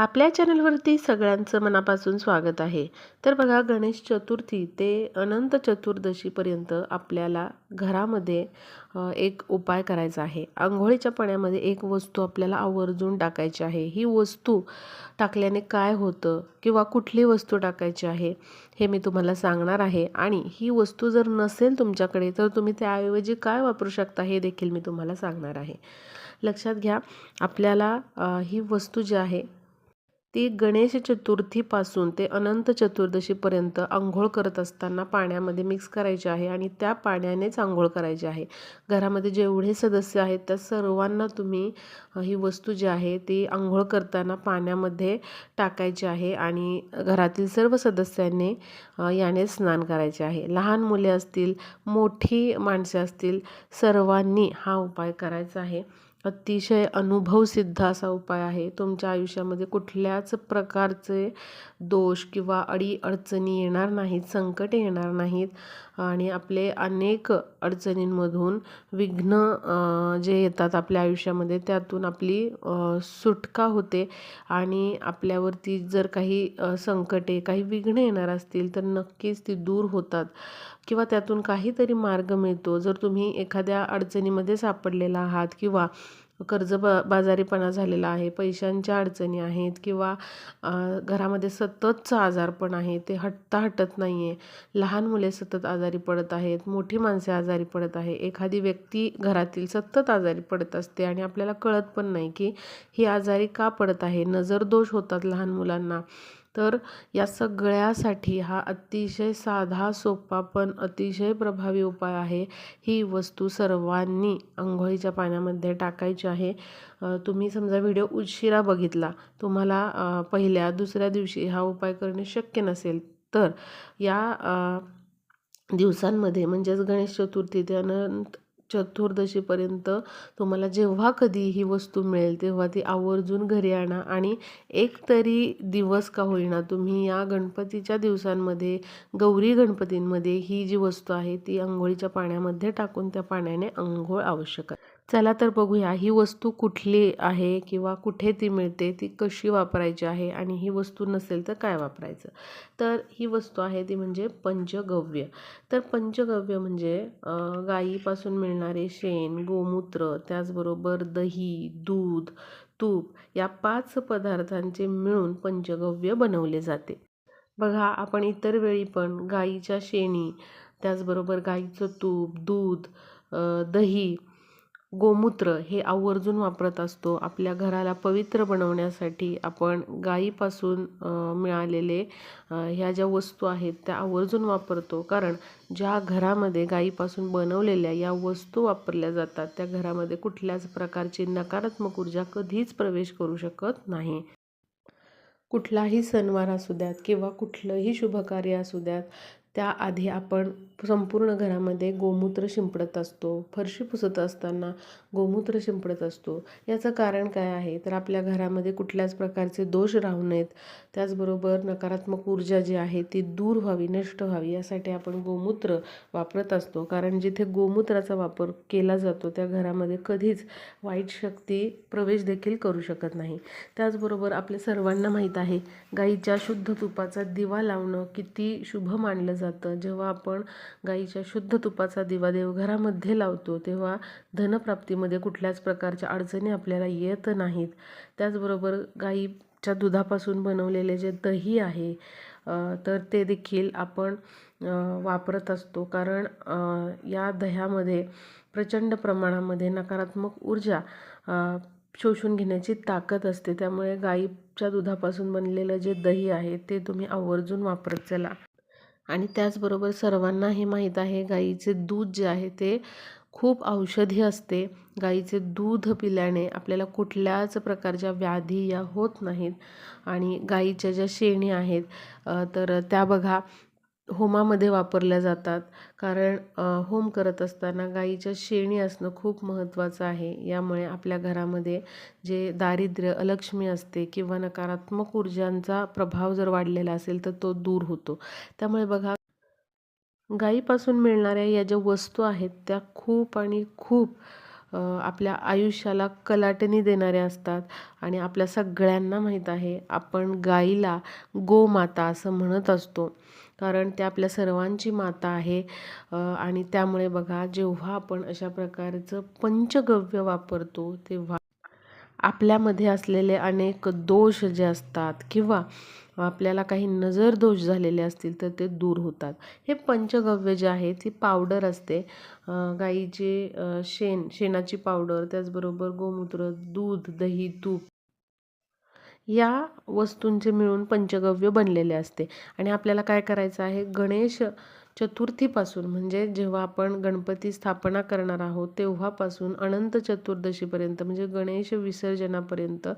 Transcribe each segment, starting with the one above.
आपल्या चॅनलवरती सगळ्यांचं मनापासून स्वागत आहे. तर बघा गणेश चतुर्थी ते अनंत चतुर्दशीपर्यंत आपल्याला घरामध्ये एक उपाय करायचा आहे. आंघोळीच्या पाण्यामध्ये एक वस्तू आपल्याला आवर्जून टाकायची आहे. ही वस्तू टाकल्याने काय होतं किंवा कुठली वस्तू टाकायची आहे हे मी तुम्हाला सांगणार आहे. आणि ही वस्तू जर नसेल तुमच्याकडे तर तुम्ही त्याऐवजी काय वापरू शकता हे देखील मी तुम्हाला सांगणार आहे. लक्षात घ्या आपल्याला ही वस्तू जी आहे ती गणेश चतुर्थीपासून ते अनंत चतुर्दशीपर्यंत आंघोळ करत असताना पाण्यामध्ये मिक्स करायचे आहे आणि त्या पाण्यानेच आंघोळ करायची आहे. घरामध्ये जेवढे सदस्य आहेत त्या सर्वांना तुम्ही ही वस्तू जी आहे ती आंघोळ करताना पाण्यामध्ये टाकायची आहे आणि घरातील सर्व सदस्यांनी याने स्नान करायचे आहे. लहान मुले असतील मोठी माणसे असतील सर्वांनी हा उपाय करायचा आहे. अतिशय अनुभवसिद्ध असा उपाय आहे. तुमच्या आयुष्यामध्ये कुठल्याच प्रकारचे दोष किंवा अडी अडचणी येणार नाहीत संकटे येणार नाहीत. आणि आपले अनेक अडचणींमधून विघ्न जे येतात आपल्या आयुष्यामध्ये त्यातून आपली सुटका होते. आणि आपल्यावरती जर काही संकटे काही विघ्न येणार असतील तर नक्कीच ती दूर होतात. किंवा त्यातून काहीतरी मार्ग मिळतो. जर तुम्ही एखाद्या अडचणीमध्ये सापडलेला आहात किंवा कर्ज ब बाजारीपणा झालेला आहे पैशांच्या अडचणी आहेत किंवा घरामध्ये सततचं आजारपण आहे ते हटता हटत नाही आहे लहान मुले सतत आजारी पडत आहेत मोठी माणसे आजारी पडत आहे एखादी व्यक्ती घरातील सतत आजारी पडत असते आणि आपल्याला कळत पण नाही की ही आजारी का पडत आहे. नजरदोष होतात लहान मुलांना. तर या सगळ्यासाठी हा अतिशय साधा सोपा पण अतिशय प्रभावी उपाय आहे. ही वस्तू सर्वांनी आंघोळीच्या पाण्यामध्ये टाकायची आहे. तुम्ही समजा व्हिडिओ उशिरा बघितला तुम्हाला पहिल्या दुसऱ्या दिवशी हा उपाय करणे शक्य नसेल तर या दिवसांमध्ये म्हणजेच गणेश चतुर्थी ते अनंत चतुर्दशीपर्यंत तुम्हाला जेव्हा कधी ही वस्तू मिळेल तेव्हा ती आवर्जून घरी आणा आणि एक तरी दिवस का होईना तुम्ही या गणपतीच्या दिवसांमध्ये गौरी गणपतींमध्ये ही जी वस्तू आहे ती आंघोळीच्या पाण्यामध्ये टाकून त्या पाण्याने अंघोळ आवश्यक आहे. चला तर बघूया ही वस्तू कुठली आहे किंवा कुठे ती मिळते ती कशी वापरायची आहे आणि ही वस्तू नसेल तर काय वापरायचं? तर ही वस्तू आहे ती म्हणजे पंचगव्य. तर पंचगव्य म्हणजे गाईपासून मिळणारे शेण गोमूत्र त्याचबरोबर दही दूध तूप या पाच पदार्थांचे मिळून पंचगव्य बनवले जाते. बघा आपण इतर वेळी पण गाईच्या शेणी त्याचबरोबर गाईचं तूप दूध दही गोमूत्र हे आवर्जून वापरत असतो. आपल्या घराला पवित्र बनवण्यासाठी आपण गाईपासून मिळालेले ह्या ज्या वस्तू आहेत त्या आवर्जून वापरतो. कारण ज्या घरामध्ये गाईपासून बनवलेल्या या वस्तू वापरल्या जातात त्या घरामध्ये कुठल्याच प्रकारची नकारात्मक ऊर्जा कधीच प्रवेश करू शकत नाही. कुठलाही सणवार असू द्यात किंवा कुठलंही शुभकार्य असू द्यात त्याआधी आपण संपूर्ण घरामध्ये गोमूत्र शिंपडत असतो फरशी पुसत असताना गोमूत्र शिंपडत असतो. याचं कारण काय आहे? तर आपल्या घरामध्ये कुठल्याच प्रकारचे दोष राहू नयेत. त्याचबरोबर नकारात्मक ऊर्जा जी आहे ती दूर व्हावी नष्ट व्हावी यासाठी आपण गोमूत्र वापरत असतो. कारण जिथे गोमूत्राचा वापर केला जातो त्या घरामध्ये कधीच वाईट शक्ती प्रवेश देखील करू शकत नाही. त्याचबरोबर आपल्या सर्वांना माहीत आहे गाईच्या शुद्ध तुपाचा दिवा लावणं किती शुभ मानलं जातं. जेव्हा आपण गाईच्या शुद्ध तुपाचा दिवा देवघरामध्ये लावतो तेव्हा धनप्राप्तीमध्ये कुठल्याच प्रकारच्या अडचणी आपल्याला येत नाहीत. त्याचबरोबर गाईच्या दुधापासून बनवलेले जे दही आहे तर ते देखील आपण वापरत असतो. कारण या दह्यामध्ये प्रचंड प्रमाणामध्ये नकारात्मक ऊर्जा शोषून घेण्याची ताकद असते. त्यामुळे गाईच्या दुधापासून बनलेलं जे दही आहे ते तुम्ही आवर्जून वापरत चला. आणि त्याचबरोबर सर्वांना हे माहीत आहे गाईचे दूध जे आहे ते खूप औषधी असते. गाईचे दूध पिल्याने आपल्याला कुठल्याच प्रकारच्या व्याधी या होत नाहीत. आणि गाईच्या ज्या शेणी आहेत तर त्या बघा होमामध्ये वापरल्या जातात. कारण होम करत असताना गाईच्या शेणी असणं खूप महत्त्वाचं आहे. यामुळे आपल्या घरामध्ये जे दारिद्र्य अलक्ष्मी असते किंवा नकारात्मक ऊर्जांचा प्रभाव जर वाढलेला असेल तर तो दूर होतो. त्यामुळे बघा गाईपासून मिळणाऱ्या या ज्या वस्तू आहेत त्या खूप आणि खूप आपल्या आयुष्याला कलाटणी देणाऱ्या असतात. आणि आपल्या सगळ्यांना माहीत आहे आपण गाईला गोमाता असं म्हणत असतो. कारण ते आपल्या सर्वांची माता आहे. आणि त्यामुळे बघा जेव्हा आपण अशा प्रकारचं पंचगव्य वापरतो तेव्हा आपल्यामध्ये असलेले अनेक दोष जे असतात किंवा आपल्याला काही नजर दोष झालेले असतील तर ते दूर होतात. हे पंचगव्य जे आहे ती पावडर असते. गाईचे शेण शेणाची पावडर त्याचबरोबर गोमूत्र दूध दही तूप या वस्तूंचे मिळून पंचगव्य बनलेले असते. आणि आपल्याला काय करायचं आहे? गणेश चतुर्थीपासून म्हणजे जेव्हा आपण गणपती स्थापना करणार आहोत तेव्हापासून अनंत चतुर्दशीपर्यंत म्हणजे गणेश विसर्जनापर्यंत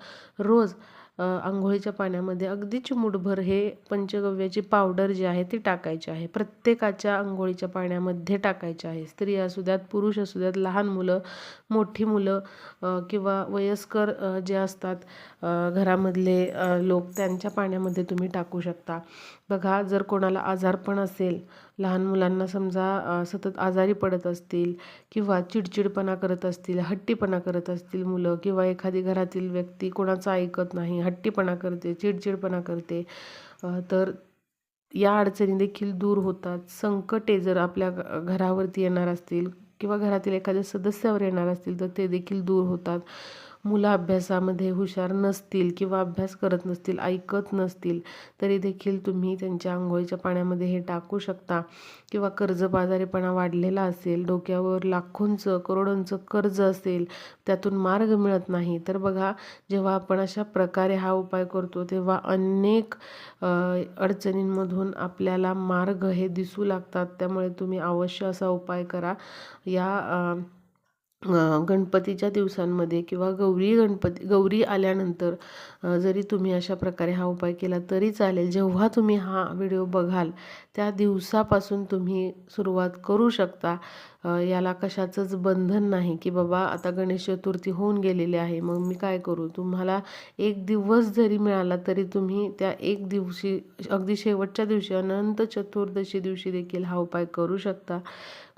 रोज आंघोळीच्या पाण्यामध्ये अगदी चिमूटभर हे पंचगव्याची पावडर जी आहे ती टाकायची आहे. प्रत्येकाच्या अंघोळीच्या पाण्यामध्ये टाकायची आहे. स्त्री असू द्यात पुरुष असू द्यात लहान मुलं मोठी मुलं किंवा वयस्कर जे असतात घरामधले लोक त्यांच्या पाण्यामध्ये तुम्ही टाकू शकता. बघा जर कोणाला आजारपण असेल लहान मुलांना समजा सतत आजारी पडत असतील किंवा चिडचिडपणा करत असतील हट्टीपणा करत असतील मुलं किंवा एखादी घरातील व्यक्ती कोणाचं ऐकत नाही हट्टीपणा करते चिडचिडपणा करते तर या अडचणी देखील दूर होतात. संकटे जर आपल्या घरावरती येणार असतील किंवा घरातील एखाद्या सदस्यावर येणार असतील तर ते देखील दूर होतात. मुलं अभ्यासामध्ये हुशार नसतील किंवा अभ्यास करत नसतील ऐकत नसतील तरी देखील तुम्ही त्यांच्या आंघोळीच्या पाण्यामध्ये हे टाकू शकता. किंवा कर्जबाजारीपणा वाढलेला असेल डोक्यावर लाखोंचं करोडोंचं कर्ज असेल त्यातून मार्ग मिळत नाही. तर बघा जेव्हा आपण अशा प्रकारे हा उपाय करतो तेव्हा अनेक अडचणींमधून आपल्याला मार्ग हे दिसू लागतात. त्यामुळे तुम्ही अवश्य असा उपाय करा. या गणपतीच्या दिवसांमध्ये किंवा गौरी गणपती गौरी आल्यानंतर जरी तुम्ही अशा प्रकारे हा उपाय केला तरी चालेल. जेव्हा तुम्ही हा व्हिडिओ बघाल त्या दिवसापासून तुम्ही सुरुवात करू शकता. याला कशाचंच बंधन नाही की बाबा आता गणेश चतुर्थी होऊन गेलेली आहे मग मी काय करू? तुम्हाला एक दिवस जरी मिळाला तरी तुम्ही त्या एक दिवशी अगदी शेवटच्या दिवशी अनंत चतुर्दशी दिवशी देखील हा उपाय करू शकता.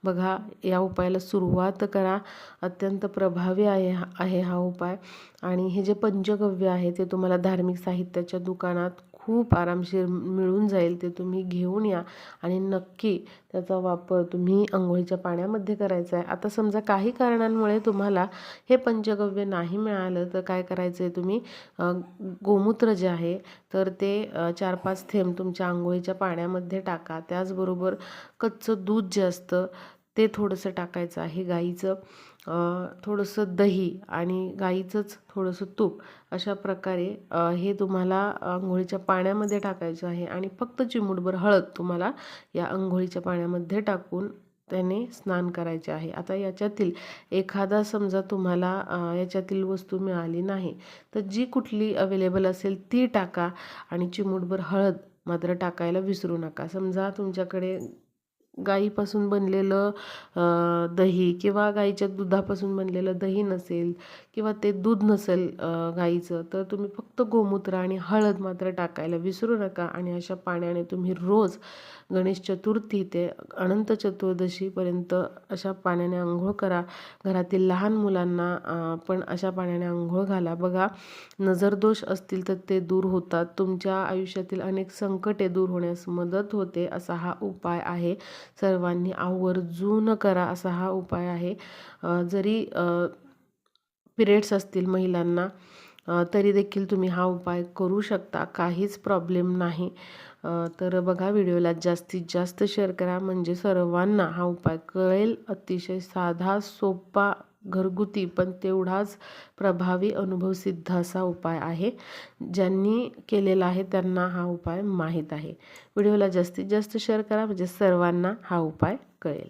बघा या उपायाला सुरुवात करा. अत्यंत प्रभावी आहे हा आहे हा उपाय. आणि हे जे पंचगव्य आहे ते तुम्हाला धार्मिक साहित्याच्या दुकानात खूप आरामशीर मिळून जाईल. ते तुम्ही घेऊन या आणि नक्की त्याचा वापर तुम्ही आंघोळीच्या पाण्यामध्ये करायचा आहे. आता समजा काही कारणांमुळे तुम्हाला हे पंचगव्य नाही मिळालं तर काय करायचं आहे तुम्ही गोमूत्र जे आहे तर ते चार पाच थेंब तुमच्या आंघोळीच्या पाण्यामध्ये टाका. त्याचबरोबर कच्चं दूध जे असतं ते थोडंसं टाकायचं आहे गाईचं थोडंसं दही आणि गाईचंच थोडंसं तूप. अशा प्रकारे हे तुम्हाला आंघोळीच्या पाण्यामध्ये टाकायचं आहे आणि फक्त चिमूटभर हळद तुम्हाला या आंघोळीच्या पाण्यामध्ये टाकून त्याने स्नान करायचे आहे. आता याच्यातील एखादा समजा तुम्हाला याच्यातील वस्तू मिळाली नाही तर जी कुठली अवेलेबल असेल ती टाका आणि चिमूटभर हळद मात्र टाकायला विसरू नका. समजा तुमच्याकडे गाईपासून बनलेलं दही किंवा गाईच्या दुधापासून बनलेलं दही नसेल किंवा ते दूध नसेल गाईचं तर तुम्ही फक्त गोमूत्र आणि हळद मात्र टाकायला विसरू नका आणि अशा पाण्याने तुम्ही रोज गणेश चतुर्थी ते अनंत चतुर्दशीपर्यंत अशा पाण्याने आंघोळ करा. घरातील लहान मुलांना पण अशा पाण्याने आंघोळ घाला. बघा नजरदोष असतील तर ते दूर होतात. तुमच्या आयुष्यातील अनेक संकटे दूर होण्यास मदत होते असा हा उपाय आहे. सर्वांनी आवर्जून करा असा हा उपाय आहे. जरी पिरियड्स असतील महिलांना तरी देखील तुम्ही हा उपाय करू शकता काहीच प्रॉब्लेम नाही. तर बघा व्हिडिओला जास्तीत जास्त शेअर करा म्हणजे सर्वांना हा उपाय कळेल. अतिशय साधा सोपा घरगुती पण तेवढाच प्रभावी अनुभवसिद्ध असा उपाय आहे. ज्यांनी केलेला आहे त्यांना हा उपाय माहीत आहे. व्हिडिओला जास्तीत जास्त शेअर करा म्हणजे सर्वांना हा उपाय कळेल.